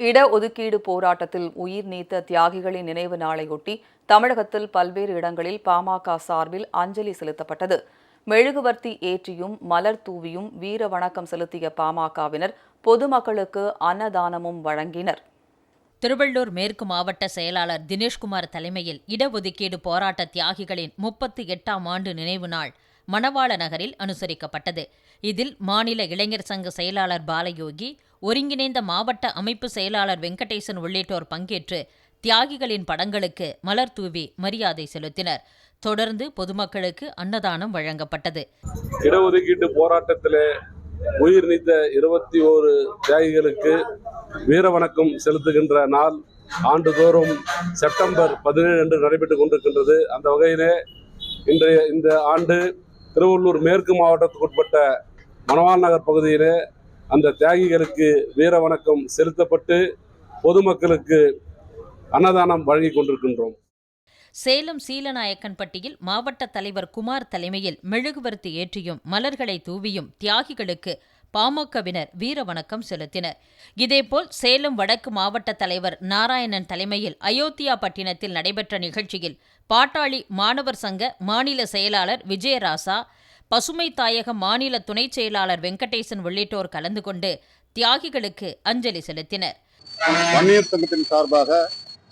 இடஒதுக்கீடு போராட்டத்தில் உயிர் நீத்த தியாகிகளின் நினைவு நாளையொட்டி தமிழகத்தில் பல்வேறு இடங்களில் பாமக சார்பில் அஞ்சலி செலுத்தப்பட்டது. மெழுகுவர்த்தி ஏற்றியும் மலர் தூவியும் வீர வணக்கம் செலுத்திய பாமகவினர் பொதுமக்களுக்கு அன்னதானமும் வழங்கினர். திருவள்ளூர் மேற்கு மாவட்ட செயலாளர் தினேஷ்குமார் தலைமையில் இடஒதுக்கீடு போராட்ட தியாகிகளின் முப்பத்தி எட்டாம் ஆண்டு நினைவு நாள் மணவாள நகரில் அனுசரிக்கப்பட்டது. இதில் மாநில இளைஞர் சங்க செயலாளர் பாலயோகி ஒருங்கிணைந்த மாவட்ட அமைப்பு செயலாளர் வெங்கடேசன் உள்ளிட்டோர் பங்கேற்று தியாகிகளின் படங்களுக்கு மலர் தூவி மரியாதை செலுத்தினர். தொடர்ந்து பொதுமக்களுக்கு அன்னதானம் வழங்கப்பட்டது. இடஒதுக்கீட்டு போராட்டத்திலே உயிர் நீத்த இருபத்தி ஓரு தியாகிகளுக்கு வீர வணக்கம் செலுத்துகின்ற நாள் ஆண்டுதோறும் செப்டம்பர் பதினேழு அன்று நடைபெற்றுக் கொண்டிருக்கின்றது. அந்த வகையிலே இன்றைய இந்த ஆண்டு திருவள்ளூர் மேற்கு மாவட்டத்துக்கு உட்பட்ட மணவாள் நகர் பகுதியிலே அந்த தியாகிகளுக்கு வீர வணக்கம் செலுத்தப்பட்டு பொதுமக்களுக்கு அன்னதானம் வழங்கிக் கொண்டிருக்கின்றோம். சேலம் சீலநாயக்கன்பட்டியில் மாவட்ட தலைவர் குமார் தலைமையில் மெழுகுவர்த்தி ஏற்றியும் மலர்களை தூவியும் தியாகிகளுக்கு பாமகவினர் வீர வணக்கம் செலுத்தினர். இதேபோல் சேலம் வடக்கு மாவட்ட தலைவர் நாராயணன் தலைமையில் அயோத்தியா பட்டினத்தில் நடைபெற்ற நிகழ்ச்சியில் பாட்டாளி மாணவர் சங்க மாநில செயலாளர் விஜயராசா பசுமை தாயக மாநில துணைச் செயலாளர் வெங்கடேசன் உள்ளிட்டோர் கலந்து கொண்டு தியாகிகளுக்கு அஞ்சலி செலுத்தினர். வன்னியர் சங்கத்தின் சார்பாக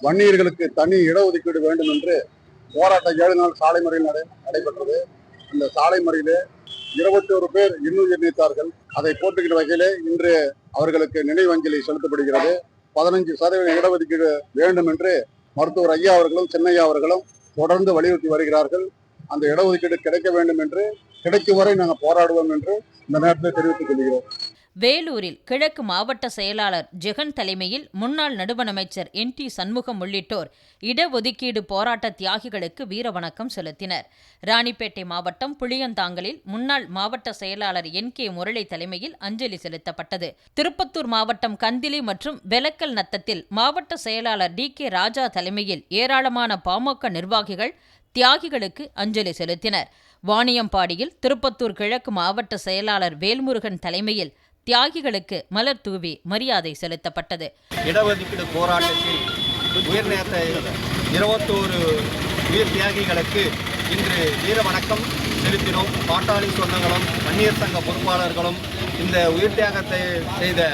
வன்னியர்களுக்கு தனி இடஒதுக்கீடு வேண்டும் என்று போராட்டம் ஏழு நாள் சாலை முறையில் நடைபெற்றது. அந்த சாலை முறையிலே இருபத்தி ஒரு பேர் இன்னுயிர் நீத்தார்கள் அதை போட்டுக்கிற வகையிலே இன்று அவர்களுக்கு நினைவஞ்சலி செலுத்தப்படுகிறது. பதினஞ்சு சதவீத இடஒதுக்கீடு வேண்டும் என்று மருத்துவர் ஐயா அவர்களும் சின்னையா அவர்களும் தொடர்ந்து வலியுறுத்தி வருகிறார்கள். அந்த இடஒதுக்கீடு கிடைக்க வேண்டும் என்று கிடைக்கும் வரை நாங்கள் போராடுவோம் என்று இந்த நேரத்தில் தெரிவித்துக் கொள்கிறோம். வேலூரில் கிழக்கு மாவட்ட செயலாளர் ஜெகன் தலைமையில் முன்னாள் நடுவண் அமைச்சர் என் டி சண்முகம் உள்ளிட்டோர் இடஒதுக்கீடு போராட்ட தியாகிகளுக்கு வீரவணக்கம் செலுத்தினர். ராணிப்பேட்டை மாவட்டம் புளியந்தாங்கலில் முன்னாள் மாவட்ட செயலாளர் என் கே முரளி தலைமையில் அஞ்சலி செலுத்தப்பட்டது. திருப்பத்தூர் மாவட்டம் கந்திலி மற்றும் வெலக்கல் நத்தத்தில் மாவட்ட செயலாளர் டி கே ராஜா தலைமையில் ஏராளமான பாமக நிர்வாகிகள் தியாகிகளுக்கு அஞ்சலி செலுத்தினர். வாணியம்பாடியில் திருப்பத்தூர் கிழக்கு மாவட்ட செயலாளர் வேல்முருகன் தலைமையில் தியாகிகளுக்கு மலர் தூவி மரியாதை செலுத்தப்பட்டது. இடஒதுக்கீடு போராட்டத்தில் உயிர் நேர்த்த இருபத்தோரு உயிர் தியாகிகளுக்கு இன்று வீர வணக்கம் செலுத்தினோம். பாட்டாளி சொந்தங்களும் வன்னியர் சங்க பொறுப்பாளர்களும் இந்த உயிர் தியாகத்தை செய்த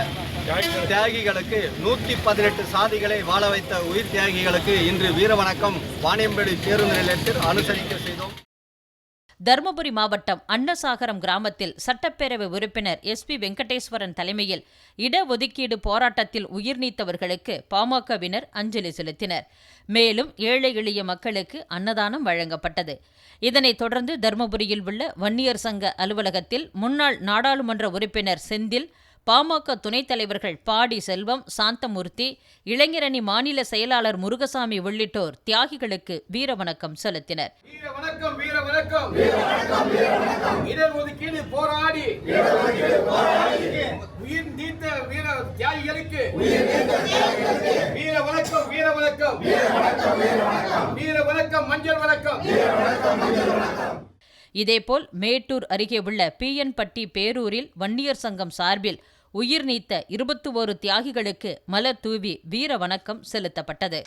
தியாகிகளுக்கு நூற்றி பதினெட்டு சாதிகளை வாழ வைத்த உயிர் தியாகிகளுக்கு இன்று வீர வணக்கம். வாணியம்பேடு பேருந்து நிலையத்தில் அனுசரிக்க செய்தோம். தருமபுரி மாவட்டம் அன்னசாகரம் கிராமத்தில் சட்டப்பேரவை உறுப்பினர் எஸ் பி வெங்கடேஸ்வரன் தலைமையில் இடஒதுக்கீடு போராட்டத்தில் உயிர் நீத்தவர்களுக்கு பாமகவினர் அஞ்சலி செலுத்தினர். மேலும் ஏழை எளிய மக்களுக்கு அன்னதானம் வழங்கப்பட்டது. இதனைத் தொடர்ந்து தருமபுரியில் உள்ள வன்னியர் சங்க அலுவலகத்தில் முன்னாள் நாடாளுமன்ற உறுப்பினர் செந்தில் பாமக துணைத் தலைவர்கள் பாடி செல்வம் சாந்தமூர்த்தி இளைஞரணி மாநில செயலாளர் முருகசாமி உள்ளிட்டோர் தியாகிகளுக்கு வீரவணக்கம் செலுத்தினர். வீர வணக்கம் வீர வணக்கம் இடஒதுக்கீடு போராடி. உயிர் நீத்த வீர தியாகிகளுக்கு. வீர வணக்கம் வீர வணக்கம் வீர வணக்கம் மஞ்சள் வணக்கம். இதேபோல் மேட்டூர் அருகே உள்ள பிஎன்பட்டி பேரூரில் வன்னியர் சங்கம் சார்பில் உயிர் நீத்த இருபத்தி ஓரு தியாகிகளுக்கு மலர் தூவி வீர வணக்கம் செலுத்தப்பட்டது.